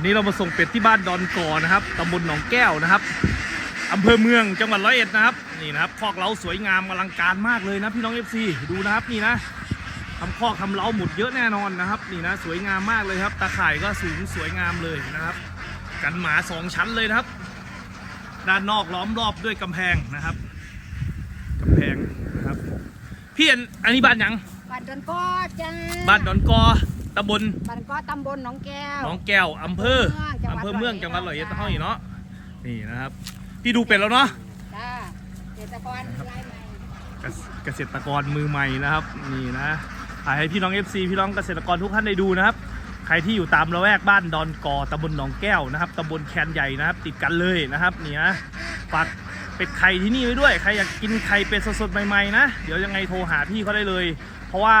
วันนี้เรามาส่งเป็ดที่บ้านดอนกอนะครับตำบลหนองแก้วนะครับอำเภอเมืองจังหวัดร้อยเอ็ดนะครับนี่นะครับคอกเล้าสวยงามอลังการมากเลยนะพี่น้องเอฟซีดูนะครับนี่นะทำคอกทำเล้าหมุดเยอะแน่นอนนะครับ นี่นะสวยงามมากเลยครับ ตาข่ายก็สูงสวยงามเลยนะครับ กันหมาสองชั้นเลยนะครับ ด้านนอกล้อมรอบด้วยกำแพงนะครับกำแพงนะครับพี่อันอันนี้บ้านหยังบ้านดอนก้อจ้าบ้านดอนกอ ตำบลบ้านก้อตำบลหนองแก้วหนองแก้วอำเภอจังหวัดอำเภอเมืองร้อยเอ็ดจังหวัดร้อยเอ็ดจ้าเท่านี้เนาะนี่นะครับพี่ดูเป็ดแล้วเนาะจ้าเกษตรกรรายใหม่เกษเกษตรกรมือใหม่นะครับนี่นะถ่ายให้พี่น้อง FC พี่น้องเกษตรกรทุกท่านได้ดูนะครับ ใครที่อยู่ตามละแวกบ้านดอนกอตำบลหนองแก้วนะครับตำบลแคนใหญ่นะครับ ติดกันเลยนะครับนี่นะฝากเป็ดไข่ที่นี่ไว้ด้วย ใครอยากกินไข่เป็ดสดๆใหม่ๆนะ เดี๋ยวยังไงโทรหาพี่เขาได้เลย เพราะว่า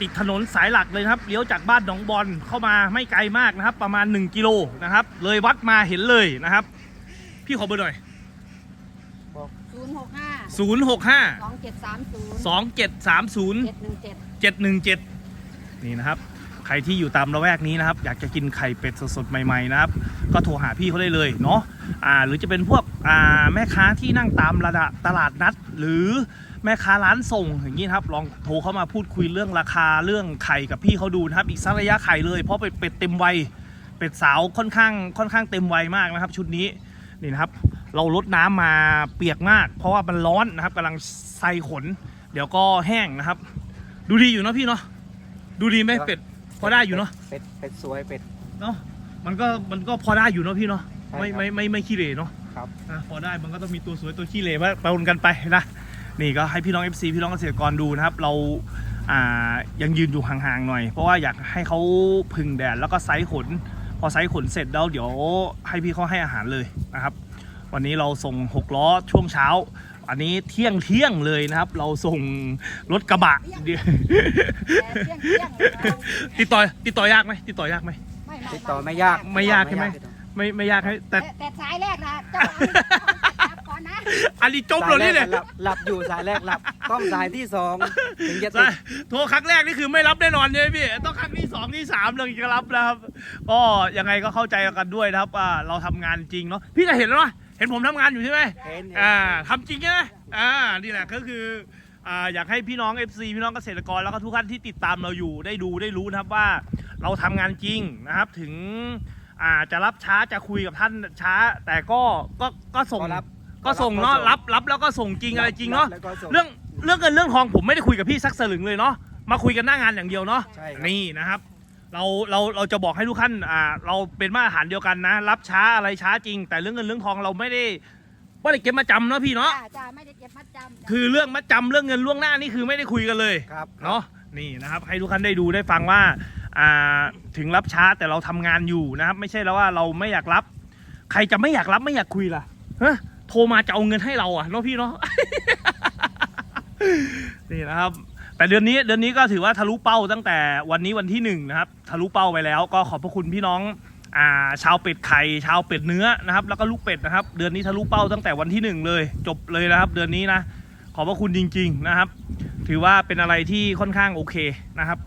ติดถนนสายหลักเลยนะครับเลี้ยวจากบ้านหนองบอลเข้ามาไม่ไกลมากนะครับ ประมาณ 1 กิโลนะครับ เลยวัดมาเห็นเลยนะครับ พี่ขอเบอร์หน่อย ศูนย์หกห้า065 สองเจ็ดสามศูนย์2730 เจ็ดหนึ่งเจ็ด 717 นี่นะครับ ใครที่อยู่ตามละแวกนี้นะครับ อยากจะกินไข่เป็ดสดๆใหม่ๆนะครับ ก็โทรหาพี่เขาได้เลยเนาะอ่าหรือจะเป็นพวกอ่าแม่ค้าที่นั่งตามระดับตลาดนัด หรือแม่ค้าร้านส่งอย่างนี้ครับลองโทรเข้ามาพูดคุยเรื่องราคาเรื่องไข่กับพี่เขาดูนะครับ อีกสักระยะไข่เลยเพราะเป็ดเป็ดเต็มวัยเป็ดสาวค่อนข้างค่อนข้างเต็มวัยมากนะครับ ชุดนี้นี่นะครับ เราลดน้ำมาเปียกมาก เพราะว่ามันร้อนนะครับกำลังใส่ขน เดี๋ยวก็แห้งนะครับ ดูดีอยู่เนาะพี่เนาะดูดีไหมเป็ด อได้อยู่เนาะเป็ดเป็ดสวยเป็ด เนาะมันก็มันก็พอได้อยู่เนาะพี่เนาะใช่ไม่ครับไม่ไม่ไม่ขี้เหร่เนาะครับ อะพอได้มันก็ต้องมีตัวสวยตัวขี้เหร่มาปนกันไปนะนี่ก็ให้พี่น้อง FC พี่น้องเกษตรกรดูนะครับ เราอ่ายังยืนอยู่ห่างๆหน่อย เพราะว่าอยากให้เขาพึ่งแดดแล้วก็ไซส์ขน พอไซส์ขนเสร็จแล้วเดี๋ยวให้พี่เขาให้อาหารเลยนะครับ วันนี้เราส่งหกล้อช่วงเช้า อันนี้เที่ยงเที่ยงเลยนะครับ เราส่งรถกระบะเดี๋ยวแต่เที่ยงเที่ยงเลยนะติดต่อติดต่อยากไหมติดต่อยากไหมไม่ไม่ติดต่อไม่ยากไม่ยากใช่ไหมไม่ไม่ยากให้แต่แต่แต่สายแรกนะเจ้าเอาจับก่อนนะอันนี้จบเลยนี่เนี่ยสาแรกหลับหลับอยู่สายแรกหลับต้องสายที่สองถึงจะติใช่ดโทรครั้งแรกนี่คือไม่รับแน่นอนใช่ไหมพี่ต้องครั้งที่สองที่สามเลยจะรับนะครับก็ยังไงก็เข้าใจกันด้วยนะครับว่าเราทำงานจริงเนาะพี่ก็เห็นแล้วเนาะ เห็นผมทำงานอยู่ใช่ไหมเห็นอ่าทำจริงใช่ไหมอ่านี่แหละก็คืออ่าอยากให้พี่น้อง FC พี่น้องเกษตรกรแล้วก็ทุกท่านที่ติดตามเราอยู่ได้ดูได้รู้นะครับว่าเราทำงานจริงนะครับถึงอ่าจะรับช้าจะคุยกับท่านช้า แต่ก็ก็ก็ส่งก็รับก็ส่งเนาะรับรับแล้วก็ส่งจริงอะไรจริงเนาะแล้วก็ส่เรื่องเรื่องเงินเรื่องทองผมไม่ได้คุยกับพี่สักสลึงเลยเนาะมาคุยกันหน้างานอย่างเดียวเนาะใช่ครับ นี่นะครับ เราเราเราจะบอกให้ทุกท่านอ่าเราเป็นมาตรฐานเดียวกันนะ รับช้าอะไรช้าจริง แต่เรื่องเงินเรื่องทองเราไม่ได้ไม่ได้เก็บมาจำเนาะพี่เนาะจ้าจ้าไม่ได้เก็บมัดจำจ้ะคือเรื่องมาจำเรื่องเงินล่วงหน้านี่คือไม่ได้คุยกันเลย ครับเนาะนี่นะครับให้ทุกท่านได้ดูได้ฟังว่าอ่าถึงรับช้าแต่เราทำงานอยู่นะครับ ไม่ใช่แล้วว่าเราไม่อยากรับ ใครจะไม่อยากรับไม่อยากคุยล่ะฮะโทรมาจะเอาเงินให้เราอะเนาะพี่เนาะ นี่นะครับ แต่เดือนนี้เดือนนี้ก็ถือว่าทะลุเป้าตั้งแต่วันนี้วันที่หนึ่งนะครับทะลุเป้าไปแล้วก็ขอบพระคุณพี่น้องอ่าชาวเป็ดไข่ชาวเป็ดเนื้อนะครับแล้วก็ลูกเป็ดนะครับ เดือนนี้ทะลุเป้าตั้งแต่วันที่หนึ่งเลย จบเลยนะครับ เดือนนี้นะขอบพระคุณจริง ๆนะครับ ถือว่าเป็นอะไรที่ค่อนข้างโอเคนะครับ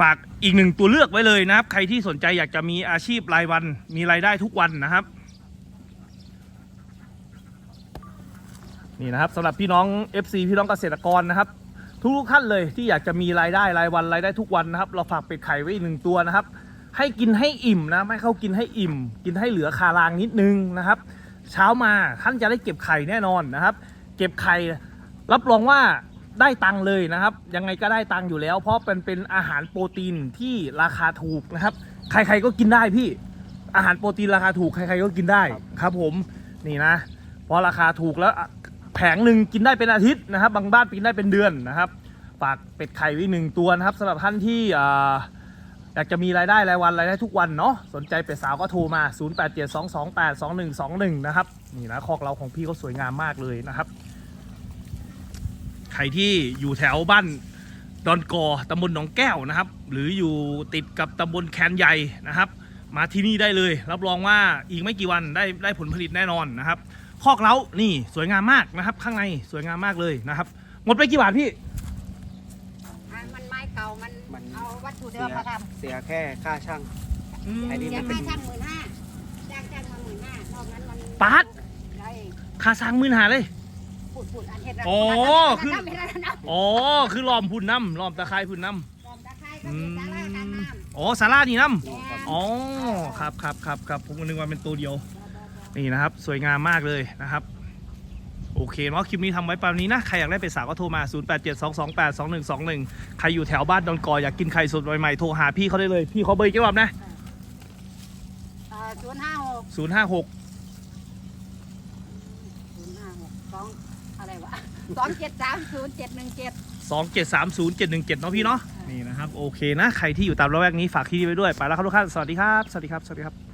ฝากอีกหนึ่งตัวเลือกไว้เลยนะครับ ใครที่สนใจอยากจะมีอาชีพรายวันมีรายได้ทุกวันนะครับนี่นะครับสำหรับพี่น้อง FC พี่น้องเกษตรกรนะครับ ทุกท่านเลยที่อยากจะมีรายได้รายวันรายได้ทุกวันนะครับ เราฝากเป็ดไข่ไว้อีกหนึ่งตัวนะครับ ให้กินให้อิ่มนะไม่ให้เขากินให้อิ่ม กินให้เหลือคารางนิดนึงนะครับ เช้ามาท่านจะได้เก็บไข่แน่นอนนะครับ เก็บไข่รับรองว่าได้ตังค์เลยนะครับ ยังไงก็ได้ตังค์อยู่แล้ว เพราะเป็นเป็นอาหารโปรตีนที่ราคาถูกนะครับ ใครๆก็กินได้พี่อาหารโปรตีนราคาถูกใครๆก็กินได้ครับผมนี่นะเพราะราคาถูกแล้ว แผงหนึ่งกินได้เป็นอาทิตย์นะครับ บางบ้านกินได้เป็นเดือนนะครับฝากเป็ดไข่ไว้หนึ่งตัวนะครับสำหรับท่านที่อยากจะมีรายได้รายวันรายได้ทุกวันเนาะสนใจเป็ดสาวก็โทรมา 0872282121 นะครับนี่นะคอกเราของพี่เขาสวยงามมากเลยนะครับ ใครที่อยู่แถวบ้านดอนกอตำบลหนองแก้วนะครับ หรืออยู่ติดกับตำบลแคนใหญ่นะครับ มาที่นี่ได้เลย รับรองว่าอีกไม่กี่วันได้ได้ผลผลิตแน่นอนนะครับ คอกเล้านี่สวยงามมากนะครับ ข้างในสวยงามมากเลยนะครับ หมดไปกี่บาทพี่ อะมันไม้เก่ามันมัน เอาวัตถุเดิเสีมยมาทเสียแค่ค่าช่างำอืมไอ้นี่เสียมันค่าเป็นช่างหมื่นห้าจ้างจ้างมาหมื่นห้านอกนั้นมันปาดได้ค่าสร้างมื่นหาเลยพูดพูดอันเห็ดโอ้คืคืออไม่ได้นะอ๋อคือล้อมพุ่นน้ำล้อมตะไคร้พุ่นน้ลอมตะไคร้ก็ำอืมีสาราการมน้ำอ๋อสารานี่น้แม่ำอ๋อครับครับครับครับผมก็นึกว่าเป็นตัวเดียว นี่นะครับ สวยงามมากเลยนะครับ โอเคเนาะคลิปนี้ทำไว้ประมาณนี้นะ ใครอยากได้เป็นสาวก็โทรมา 0872282121 ใครอยู่แถวบ้านดอนกออยากกินไข่สดใหม่ๆโทรหาพี่เขาได้เลย พี่เขาเบอร์อีกกี่รอบนะ ศูนย์ห้าหก056 ศูนย์ห้าหกสองอะไรวะสองเจ็ดสามศูนย์เจ็ดหนึ่งเจ็ด 2730717เนาะพี่เนาะ นี่นะครับ โอเคนะ ใครที่อยู่ตามระแวกนี้ฝากที่นี่ไว้ด้วย ไปแล้วครับทุกท่านสวัสดีครับ สวัสดีครับ สวัสดีครับ